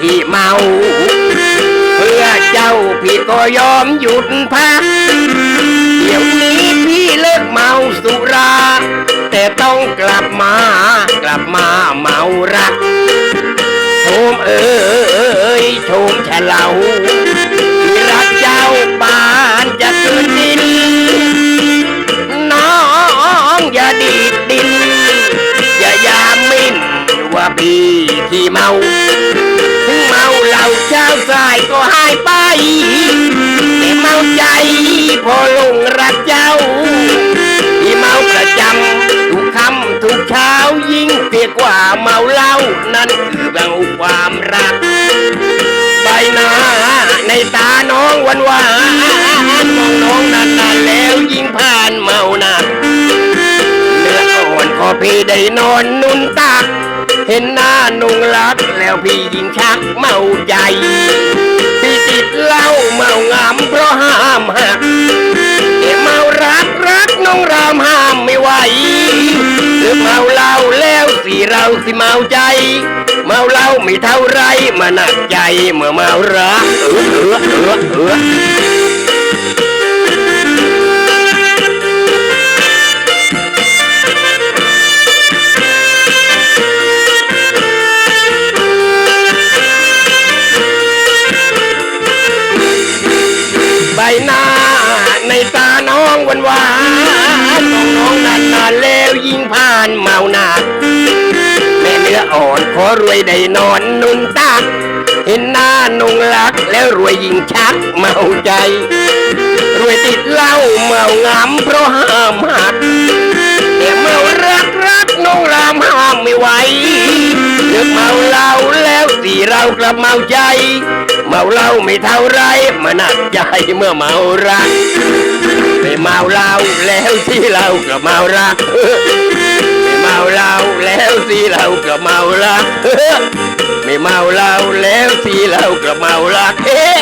ที่เมา เพื่อเจ้าพี่ก็ยอมหยุดพัก เดี๋ยวนี้พี่เลิกเมาสุรา แต่ต้องกลับมากลับมาเมารักโชมเอ้ยโชมฉลาที่รักเจ้าปานจะเกินดิน น้องอย่าดีดดิน อย่ายามินว่าพี่ที่เมา เมาเหล้าเช้าสายก็หายไปแต่เมาใจพอลงรักเจ้าที่เมาประจำทุกค่ำทุกเช้ายิ่งเสียกว่าเมาเหล้านั่นคือเมาความรักใบหน้าในตาน้องวันวานมองน้องนานๆแล้วยิ่งผ่านเมาหนักเนื้ออ่อนขอพี่ได้นอนนุ่นตัก เห็นหน้านุ่งรักแล้วพี่ยิ่งชักเมาใจ พี่ติดเหล้าเมางำเพราะห้ามหักแต่เมารักรักน้องรามห้ามไม่ไหวหรือเมาเหล้าแล้วสิเราสิเมาใจ เมาเหล้าไม่เท่าไรมาหนักใจเมื่อเมารักเออเออเออเออ หน้า ในตาน้องวันวานมองน้องนานนานๆแล้วยิ่งผ่านเมาหนาแม่เนื้ออ่อนขอรวยได้นอนนุนตักเห็นหน้านุ่งรักแล้วรวยยิ่งชักเมาใจ รวยติดเหล้าเมางามเพราะห้ามหัก เรากลับเมาใจ เมาเหล้าไม่เท่าไรมาหนักใจเมื่อเมารักไม่เมาเหล้าแล้วที่เรากลับเมารักไม่เมาเหล้าแล้วที่เรากลับเมารักไม่เมาเหล้าแล้วที่เรากลับเมารักเอ๊ะ